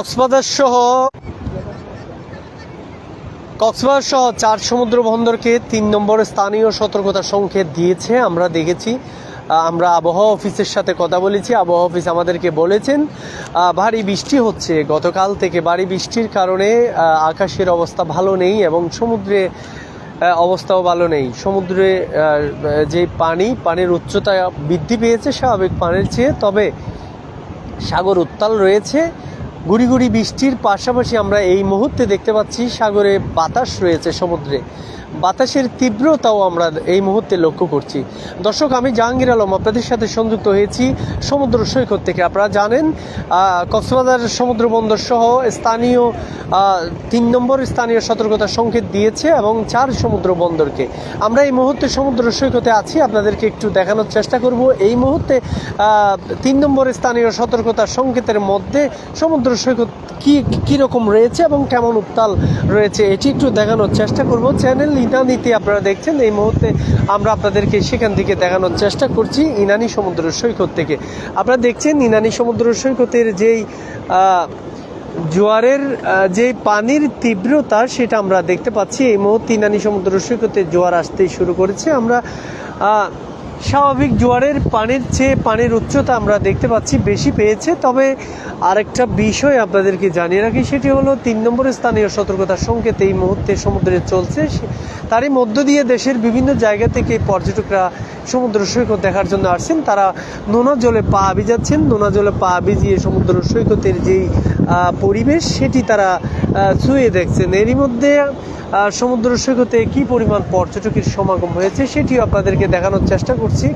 কক্সবাজার সহ কক্সবাজার সহ চার সমুদ্র বন্দরকে তিন নম্বর স্থানীয় সতর্কতা সংকেত দিয়েছে। আমরা দেখেছি আমরা আবহাওয়া অফিসের সাথে কথা বলেছি। আবহাওয়া অফিস আমাদেরকে বলেছেন ভারী বৃষ্টি হচ্ছে। গতকাল থেকে ভারী বৃষ্টির কারণে আকাশের অবস্থা ভালো নেই এবং সমুদ্রে অবস্থাও ভালো নেই। সমুদ্রে যে পানি, পানির উচ্চতা বৃদ্ধি পেয়েছে, স্বাভাবিক পানির চেয়ে। তবে সাগর উত্তাল রয়েছে। গুড়ি গুড়ি বৃষ্টির পাশাপাশি আমরা এই মুহূর্তে দেখতে পাচ্ছি সাগরে বাতাস রয়েছে সমুদ্রে। বাতাসের তীব্রতাও আমরা এই মুহূর্তে লক্ষ্য করছি। দর্শক, আমি জাহাঙ্গীর আলম, আপনাদের সাথে সংযুক্ত হয়েছি সমুদ্র সৈকত থেকে। আপনারা জানেন কক্সবাজার সমুদ্র বন্দর সহ স্থানীয় তিন নম্বর স্থানীয় সতর্কতা সংকেত দিয়েছে এবং চার সমুদ্র বন্দরকে। আমরা এই মুহূর্তে সমুদ্র সৈকতে আছি। আপনাদেরকে একটু দেখানোর চেষ্টা করব। এই মুহূর্তে তিন নম্বর স্থানীয় সতর্কতা সংকেতের মধ্যে সমুদ্র সৈকত কি কীরকম রয়েছে এবং কেমন উত্তাল রয়েছে, এটি একটু দেখানোর চেষ্টা করব। চ্যানেল ইনানিতে আপনারা দেখছেন, এই মুহূর্তে আমরা আপনাদেরকে সেখান থেকে দেখানোর চেষ্টা করছি ইনানি সমুদ্র সৈকত থেকে। আপনারা দেখছেন ইনানি সমুদ্র সৈকতের যেই জোয়ারের যে পানির তীব্রতা সেটা আমরা দেখতে পাচ্ছি। এই মুহূর্তে ইনানি সমুদ্র সৈকতে জোয়ার আসতেই শুরু করেছে। আমরা স্বাভাবিক জোয়ারের পানির চেয়ে পানির উচ্চতা আমরা দেখতে পাচ্ছি বেশি পেয়েছে। তবে আরেকটা বিষয় আপনাদেরকে জানিয়ে রাখি, সেটি হলো তিন নম্বর স্থানীয় সতর্কতা সংকেত এই মুহূর্তে সমুদ্রে চলছে। তারই মধ্য দিয়ে দেশের বিভিন্ন জায়গা থেকে পর্যটকরা সমুদ্র সৈকত দেখার জন্য আসছেন। তারা নোনা জলে পা ভিজাচ্ছেন। নোনা জলে পা ভিজিয়ে সমুদ্র সৈকতের যেই পরিবেশ, সেটি তারা ছুঁয়ে দেখছেন। এরই মধ্যে সমুদ্র সৈকতে কি পরিমাণ পর্যটকের সমাগম হয়েছে সেটিও আপনাদেরকে দেখানোর চেষ্টা করছি।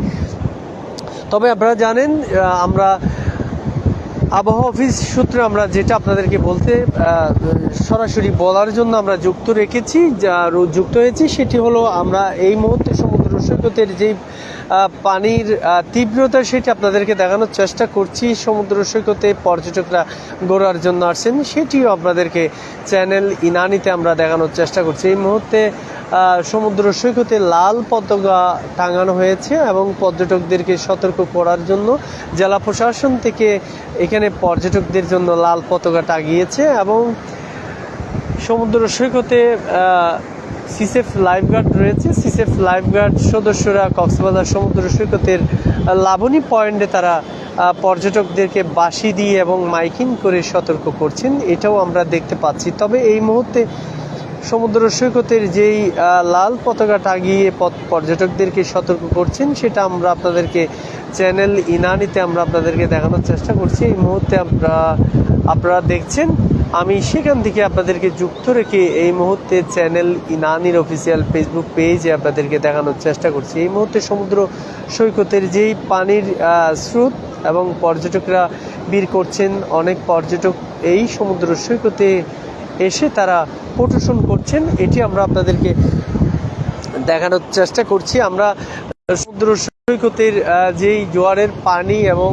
তবে আপনারা জানেন আমরা আবহাওয়া অফিস সূত্রে আমরা যেটা আপনাদেরকে বলতে সরাসরি বলার জন্য আমরা যুক্ত রেখেছি, যা যুক্ত হয়েছি, সেটি হলো আমরা এই মুহূর্তে সমুদ্র সৈকতের যেই পানির তীব্রতা সেটি আপনাদেরকে দেখানোর চেষ্টা করছি। সমুদ্র সৈকতে পর্যটকরা ঘোরার জন্য আসছেন, সেটিও আপনাদেরকে চ্যানেল ইনানিতে আমরা দেখানোর চেষ্টা করছি। এই মুহূর্তে সমুদ্র সৈকতে লাল পতাকা টাঙানো হয়েছে এবং পর্যটকদেরকে সতর্ক করার জন্য জেলা প্রশাসন থেকে এখানে পর্যটকদের জন্য লাল পতাকা টাঙিয়েছে এবং সমুদ্র সৈকতে সিসেফ লাইফগার্ড রয়েছে। সিসেফ লাইফগার্ড সদস্যরা কক্সবাজার সমুদ্র সৈকতের লাবণী পয়েন্টে তারা পর্যটকদেরকে বাঁশি দিয়ে এবং মাইকিং করে সতর্ক করছেন। এটাও আমরা দেখতে পাচ্ছি। তবে এই মুহূর্তে সমুদ্র সৈকতের যেই লাল পতাকা পথ- পর্যটকদেরকে সতর্ক করছেন, সেটা আমরা আপনাদেরকে চ্যানেল ইনানিতে আমরা আপনাদেরকে দেখানোর চেষ্টা করছি। এই মুহূর্তে আমরা, আপনারা দেখছেন আমি সেখান থেকে আপনাদেরকে যুক্ত রেখে এই মুহূর্তে চ্যানেল ইনানির অফিসিয়াল ফেসবুক পেজে আপনাদেরকে দেখানোর চেষ্টা করছি। এই মুহূর্তে সমুদ্র সৈকতের যেই পানির স্রোত এবং পর্যটকরা ভিড় করছেন, অনেক পর্যটক এই সমুদ্র সৈকতে এসে তারা প্রদর্শন করছেন। এটি আমরা আপনাদেরকে দেখানোর চেষ্টা করছি। আমরা সমুদ্র সৈকতের যেই জোয়ারের পানি এবং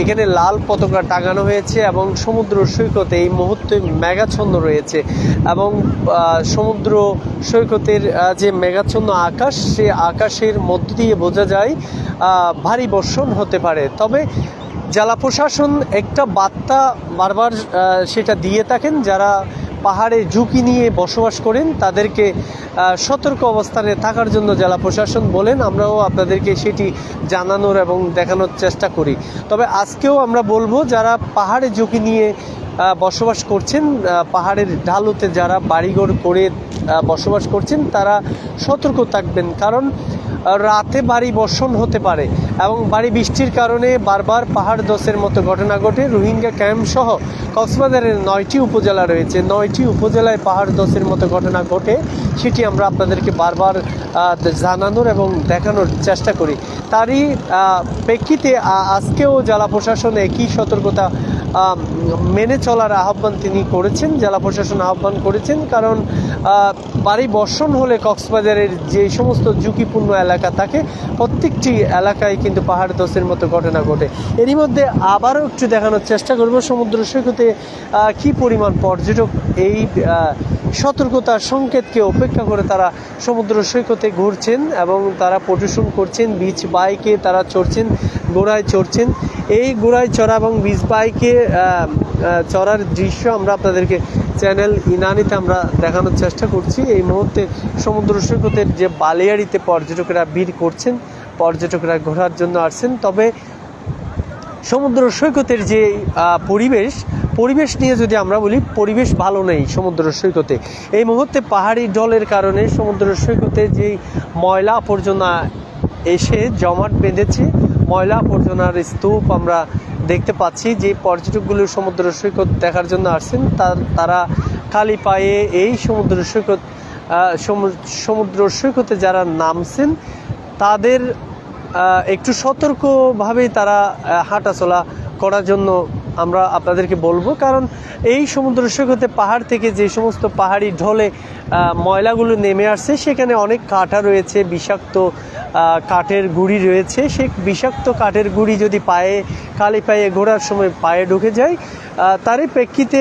এখানে লাল পতাকা টাঙানো হয়েছে এবং সমুদ্র সৈকতে এই মুহূর্তে মেঘাচ্ছন্ন রয়েছে এবং সমুদ্র সৈকতের যে মেঘাচ্ছন্ন আকাশ, সে আকাশের মধ্য দিয়ে বোঝা যায় ভারী বর্ষণ হতে পারে। তবে জেলা প্রশাসন একটা বার্তা বারবার সেটা দিয়ে থাকেন যারা পাহাড়ে ঝুঁকি নিয়ে বসবাস করেন, তাদেরকে সতর্ক অবস্থানে থাকার জন্য জেলা প্রশাসন বলেন, আমরাও আপনাদেরকে সেটি জানানোর এবং দেখানোর চেষ্টা করি। তবে আজকেও আমরা বলব, যারা পাহাড়ে ঝুঁকি নিয়ে বসবাস করছেন পাহাড়ের ঢালুতে যারা বাড়িঘর করে বসবাস করছেন, তারা সতর্ক থাকবেন। কারণ রাতে বাড়ি বর্ষণ হতে পারে এবং বাড়ি বৃষ্টির কারণে বারবার পাহাড় দোষের মতো ঘটনা ঘটে। রোহিঙ্গা ক্যাম্প সহ কক্সবাজারের নয়টি উপজেলা রয়েছে। নয়টি উপজেলায় পাহাড় দোষের মতো ঘটনা ঘটে, সেটি আমরা আপনাদেরকে বারবার জানানোর এবং দেখানোর চেষ্টা করি। তারই প্রেক্ষিতে আজকেও জেলা প্রশাসন একই সতর্কতা মেনে চলার আহ্বান তিনি করেছেন, জেলা প্রশাসন আহ্বান করেছেন, কারণ বাড়ি বর্ষণ হলে কক্সবাজারের যে সমস্ত ঝুঁকিপূর্ণ এলাকা থাকে, প্রত্যেকটি এলাকায় কিন্তু পাহাড় দোষের মতো ঘটনা ঘটে। এরই মধ্যে আবারও একটু দেখানোর চেষ্টা করব সমুদ্র সৈকতে কি পরিমাণ পর্যটক এই সতর্কতার সংকেতকে উপেক্ষা করে তারা সমুদ্র সৈকতে ঘুরছেন এবং তারা পরিবেশন করছেন বিচ বাইকে তারা চড়ছেন, ঘোড়ায় চড়ছেন। এই ঘোড়ায় চড়া এবং বিচ বাইকে চড়ার দৃশ্য আমরা আপনাদেরকে চ্যানেল ইনানিতে আমরা দেখানোর চেষ্টা করছি। এই মুহূর্তে সমুদ্র সৈকতের যে বালিয়াড়িতে পর্যটকেরা ভিড় করছেন, পর্যটকরা ঘোরার জন্য আসছেন। তবে সমুদ্র সৈকতের যে পরিবেশ পরিবেশ নিয়ে যদি আমরা বলি, পরিবেশ ভালো নেই সমুদ্র সৈকতে। এই মুহূর্তে পাহাড়ি জলের কারণে সমুদ্র সৈকতে যেই ময়লা আবর্জনা এসে জমাট বেঁধেছে ময়লা আবর্জনার স্তূপ আমরা দেখতে পাচ্ছি। যে পর্যটকগুলো সমুদ্র সৈকত দেখার জন্য আসছেন, তার- খালি পায়ে এই সমুদ্র সৈকত সমু- সমুদ্র সৈকতে যারা নামছেন, তাদের একটু সতর্কভাবেই তারা হাঁটাচলা করার জন্য আমরা আপনাদেরকে বলব, কারণ এই সমুদ্র সৈকতে পাহাড় থেকে যে সমস্ত পাহাড়ি ঢলে ময়লাগুলো নেমে আসছে, সেখানে অনেক কাঁটা রয়েছে, বিষাক্ত কাঠের গুঁড়ি রয়েছে। সেই বিষাক্ত কাঠের গুঁড়ি যদি পায়ে, কালি পায়ে ঘোরার সময় পায়ে ঢুকে যায় তারই প্রেক্ষিতে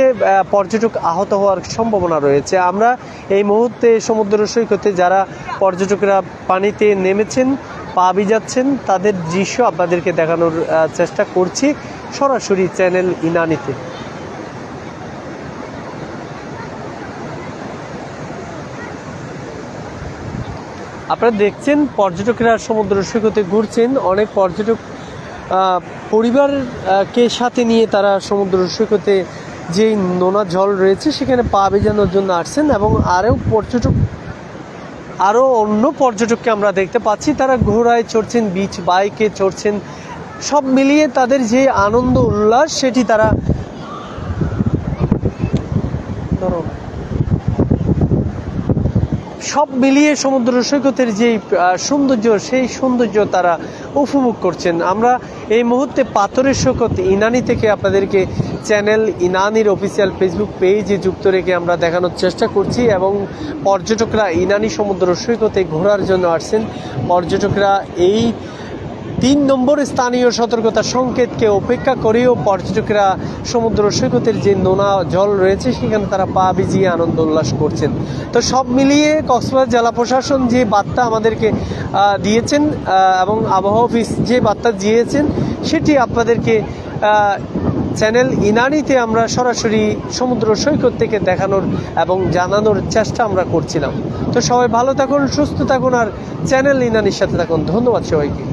পর্যটক আহত হওয়ার সম্ভাবনা রয়েছে। আমরা এই মুহূর্তে সমুদ্র সৈকতে যারা পর্যটকরা পানিতে নেমেছেন, পা ভিজাচ্ছেন, তাদের দৃশ্য আপনাদেরকে দেখানোর চেষ্টা করছি। সরাসরি চ্যানেল ইনানিতে। আপনারা দেখছেন, পর্যটকেরা সমুদ্র সৈকতে ঘুরছেন। অনেক পর্যটক পরিবারকে সাথে নিয়ে তারা সমুদ্র সৈকতে যে নোনা জল রয়েছে, সেখানে পা ভেজানোর জন্য আসছেন এবং আরও পর্যটক, আরও অন্য পর্যটককে আমরা দেখতে পাচ্ছি। তারা ঘোড়ায় চড়ছেন বিচ বাইকে চড়ছেন সব মিলিয়ে তাদের যে আনন্দ উল্লাস, সেটি তারা। সব মিলিয়ে সমুদ্র সৈকতের যে সৌন্দর্য, সেই সৌন্দর্য তারা উপভোগ করছেন আমরা এই মুহূর্তে পাথরের সৈকত ইনানি থেকে আপনাদেরকে চ্যানেল ইনানির অফিসিয়াল ফেসবুক পেজে যুক্ত রেখে আমরা দেখানোর চেষ্টা করছি এবং পর্যটকরা ইনানি সমুদ্র সৈকতে ঘোরার জন্য আসছেন পর্যটকরা এই তিন নম্বর স্থানীয় সতর্কতা সংকেতকে উপেক্ষা করেও পর্যটকরা সমুদ্র সৈকতের যে নোনা জল রয়েছে, সেখানে তারা পা ভিজিয়ে আনন্দ উল্লাস করছেন। তো সব মিলিয়ে কক্সবাজার জেলা প্রশাসন যে বার্তা আমাদেরকে দিয়েছেন এবং আবহাওয়া অফিস যে বার্তা দিয়েছেন, সেটি আপনাদেরকে চ্যানেল ইনানিতে আমরা সরাসরি সমুদ্র সৈকত থেকে দেখানোর এবং জানানোর চেষ্টা আমরা করছিলাম। তো সবাই ভালো থাকুন, সুস্থ থাকুন, আর চ্যানেল ইনানির সাথে থাকুন। ধন্যবাদ সবাইকে।